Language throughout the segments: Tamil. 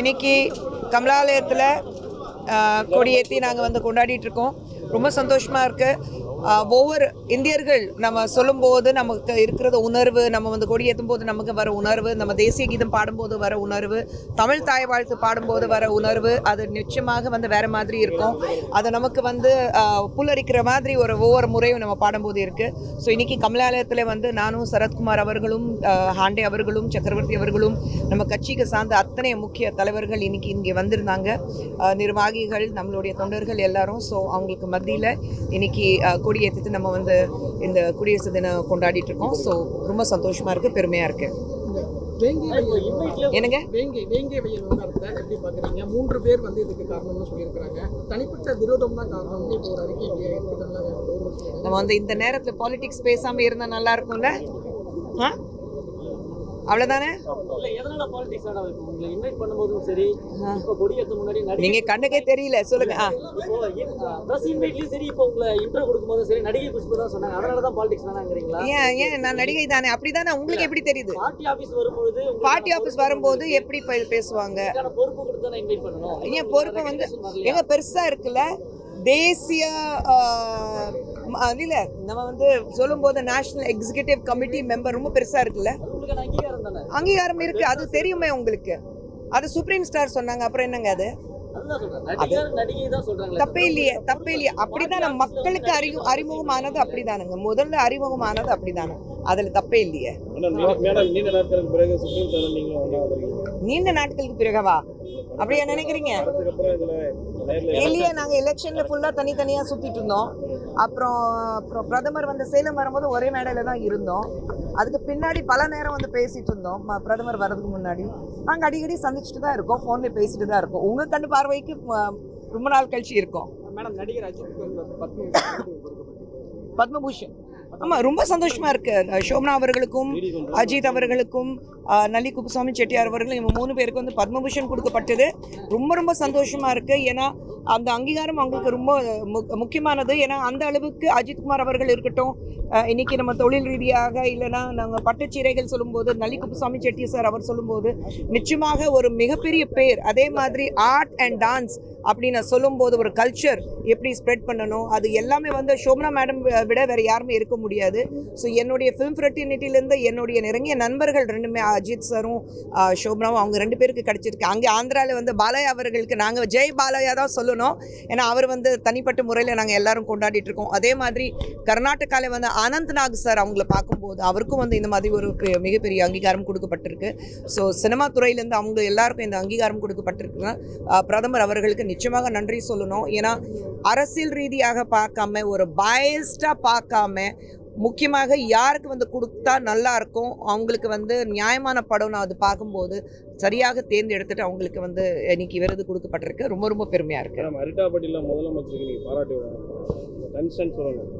இன்னைக்கு கமலாலயத்தில் கொடியேற்றி நாங்கள் வந்து கொண்டாடிட்டு இருக்கோம். ரொம்ப சந்தோஷமாக இருக்குது ஒவ்வொரு இந்தியர்கள் நம்ம சொல்லும்போது நமக்கு இருக்கிறத உணர்வு நம்ம வந்து கொடியேற்றும் போது நமக்கு வர உணர்வு நம்ம தேசிய கீதம் பாடும்போது வர உணர்வு தமிழ் தாய் வாழ்த்து பாடும்போது வர உணர்வு அது நிச்சயமாக வந்து வேற மாதிரி இருக்கும். அது நமக்கு வந்து புல்லரிக்கிற மாதிரி ஒரு ஒவ்வொரு முறையும் நம்ம பாடும்போது இருக்குது ஸோ இன்னைக்கு கமலாலயத்தில் வந்து நானும் சரத்குமார் அவர்களும் ஹாண்டே அவர்களும் சக்கரவர்த்தி அவர்களும் நம்ம கட்சிக்கு சார்ந்த அத்தனை முக்கிய தலைவர்கள் இன்னைக்கு இங்கே வந்திருந்தாங்க. நிர்வாகிகள் நம்மளுடைய தொண்டர்கள் எல்லாரும் ஸோ அவங்களுக்கு மத்தியில் இன்னைக்கு கொடியேற்றிட்டு நம்ம வந்து இந்த குடியரசு தினம் கொண்டாடிட்டு இருக்கோம். ஸோ ரொம்ப சந்தோஷமா இருக்கு பெருமையா இருக்கு. வேங்கை வயல் என்னங்க? மூன்று பேர் வந்து இதுக்கு காரணம்னு சொல்லியிருக்கிறாங்க. தனிப்பட்ட விரோதம் தான் காரணம்னு இப்போ ஒரு அறிக்கை நம்ம வந்து இந்த நேரத்தில் பாலிடிக்ஸ் பேசாம இருந்தா நல்லா இருக்கும்ல? ஆ? நடிகை நீங்க கண்ணுக்கே தெரியல சொல்லுங்க. ஏன் ஏன் நான் நடிகை தானே? அப்படிதானே? உங்களுக்கு எப்படி தெரியுது? பார்ட்டி ஆபீஸ் வரும்போது எப்படி பேசுவாங்க? ஏன் பொறுப்பு வந்து? எங்க பெருசா இருக்குல்ல? தேசிய இல்ல. நம்ம வந்து சொல்லும்போது நேஷனல் எக்ஸிகியூட்டிவ் கமிட்டி மெம்பர் ரொம்ப பெருசா இருக்குல்ல? அங்கீகாரம் தானே? அங்கீகாரம் இருக்கு. அது தெரியுமே உங்களுக்கு. அது சுப்ரீம் ஸ்டார் சொன்னாங்க. அப்புறம் என்னங்க அது? தப்பே இல்லையே தப்பே இல்லையே. அப்படிதான் நம்ம மக்களுக்கு அறிவு அறிமுகமானது அப்படிதானுங்க. முதல்ல அறிமுகமானது அப்படிதானே. அதுல தப்பே இல்லையே. நீண்ட நாட்களுக்கு பிறகு நீண்ட நாட்களுக்கு பிறகவா? அப்படியா நினைக்கிறீங்க? இல்லையே நாங்க எலெக்ஷன்ல ஃபுல்லா தனித்தனியா சுத்திட்டு இருந்தோம் அப்புறம் அப்புறம் பிரதமர் வந்து சேலம் வரும்போது ஒரே மேடையில தான் இருந்தோம். அதுக்கு பின்னாடி பல நேரம் வந்து பேசிட்டு இருந்தோம். பிரதமர் வர்றதுக்கு முன்னாடி. நாங்க அடிக்கடி சந்திச்சுட்டு தான் இருக்கோம். ஃபோன்ல பேசிட்டு தான் இருக்கோம். உங்க கண்டு பார்வைக்கு ரொம்ப நாள் கழிச்சு இருக்கோம். மேடம் நடிகர் அஜித் பத்மபூஷன். ஆமா ரொம்ப சந்தோஷமா இருக்கு. அஹ் அவர்களுக்கும் அஜித் அவர்களுக்கும் அஹ், நல்லி குப்புசாமி செட்டியார் அவர்களும் இவங்க மூணு பேருக்கு வந்து பத்மபூஷன் கொடுக்கப்பட்டது. ரொம்ப ரொம்ப சந்தோஷமா இருக்கு. ஏன்னா அந்த அங்கீகாரம் அவங்களுக்கு ரொம்ப மு- முக்கியமானது. ஏன்னா அந்த அளவுக்கு அஜித்குமார் அவர்கள் இருக்கட்டும் இன்னைக்கு நம்ம தொழில் ரீதியாக இல்லைன்னா நாங்கள் பட்டுச்சீரைகள் சொல்லும்போது நல்லி குப்புசாமி செட்டி சார் அவர் சொல்லும்போது நிச்சயமாக ஒரு மிகப்பெரிய பேர் அதே மாதிரி ஆர்ட் அண்ட் டான்ஸ் அப்படின்னு சொல்லும்போது ஒரு கல்ச்சர் எப்படி ஸ்ப்ரெட் பண்ணணும் அது எல்லாமே வந்து சோபனா மேடம் விட வேற யாருமே இருக்க முடியாது. ஸோ என்னுடைய ஃபிலிம் ஃப்ரெட்டினிட்டிலேருந்து என்னுடைய நெருங்கிய நண்பர்கள் ரெண்டுமே அஜித் சாரும் ஆஹ், அவங்க ரெண்டு பேருக்கு கிடச்சிருக்கு. அங்கே ஆந்திராவில் வந்து பாலையா அவர்களுக்கு நாங்கள் ஜெய் பாலையா தான் சொல்லணும். ஏன்னா அவர் வந்து தனிப்பட்ட முறையில் நாங்கள் எல்லாரும் கொண்டாடிட்டு இருக்கோம். அதே மாதிரி கர்நாடகாவில் வந்து அனந்த் நாக் சார் அவங்கள பார்க்கும்போது அவருக்கும் வந்து இந்த மாதிரி ஒரு மிகப்பெரிய அங்கீகாரம் கொடுக்கப்பட்டிருக்கு. ஸோ சினிமா துறையிலேருந்து அவங்க எல்லாருக்கும் இந்த அங்கீகாரம் கொடுக்கப்பட்டிருக்குன்னா பிரதமர் அவர்களுக்கு நிச்சயமாக நன்றி சொல்லணும். ஏன்னா அரசியல் ரீதியாக பார்க்காம ஒரு பயஸ்டாக பார்க்காம முக்கியமாக யாருக்கு வந்து கொடுத்தா நல்லா இருக்கும்? அவங்களுக்கு வந்து நியாயமான படம் நான் அது பார்க்கும்போது சரியாக தேர்ந்தெடுத்துட்டு அவங்களுக்கு வந்து இன்னைக்கு விருது கொடுக்கப்பட்டிருக்கு. ரொம்ப ரொம்ப பெருமையா இருக்கு. மேடம் அரிட்டாப்பட்டியில முதலமைச்சருக்கு நீங்க பாராட்டி கன்சன்ட் சொல்லணும்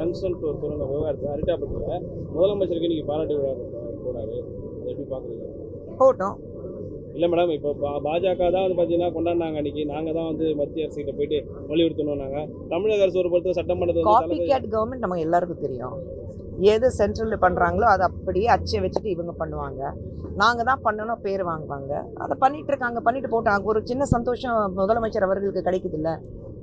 கன்சன்ட் சொல்லணும் விவகாரத்தை அரிட்டாப்பட்டியில முதலமைச்சருக்கு நீங்க பாராட்டி விழா அதை எப்படி பாக்குறீங்க போட்டோம். இல்ல மேடம் இப்போ பா- பாஜக தான் வந்து பாத்தீங்கன்னா கொண்டாடினாங்க அன்னைக்கு. நாங்க தான் வந்து மத்திய அரசு கிட்ட போயிட்டு வலியுறுத்தணும் நாங்க. தமிழக அரசு ஒரு பொறுத்த சட்டமன்றத்தை வந்து காப்பி கேட் கவர்மெண்ட் நம்ம எல்லாருக்கும் தெரியும். எது சென்ட்ரலில் பண்ணுறாங்களோ அதை அப்படியே அச்சை வச்சுட்டு இவங்க பண்ணுவாங்க. நாங்கள் தான் பண்ணணும் பேர் வாங்குவாங்க. அதை பண்ணிட்டு இருக்காங்க பண்ணிட்டு போட்டாங்க ஒரு சின்ன சந்தோஷம் முதலமைச்சர் அவர்களுக்கு கிடைக்குது இல்ல?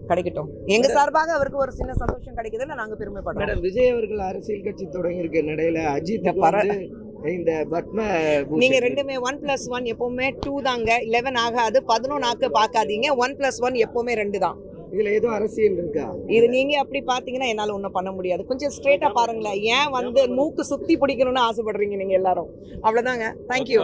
கிடைக்கட்டும். எங்க சார்பாக அவருக்கு ஒரு சின்ன சந்தோஷம் கிடைக்குதுல்ல நாங்க பெருமைப்படுறோம். மேடம் விஜய் அவர்கள் அரசியல் கட்சி தொடங்கி இருக்க நிலையில அஜித் இந்த பத்ம நீங்க ரெண்டுமே ஒன் பிளஸ் ஒன் எப்பவுமே டூ தாங்க. லெவன் ஆகாது பதினொன்னாக்கு பார்க்காதீங்க. ஒன் பிளஸ் ஒன் எப்பவுமே ரெண்டு தான். இதுல ஏதோ அரசியல் இருக்கா? இது நீங்க அப்படி பாத்தீங்கன்னா என்னால ஒன்றும் பண்ண முடியாது. கொஞ்சம் ஸ்ட்ரெயிட்டா பாருங்களேன். ஏன் வந்து மூக்கு சுத்தி பிடிக்கணும்னு ஆசைப்படுறீங்க நீங்க எல்லாரும்? அவ்வளவுதாங்க. தேங்க்யூ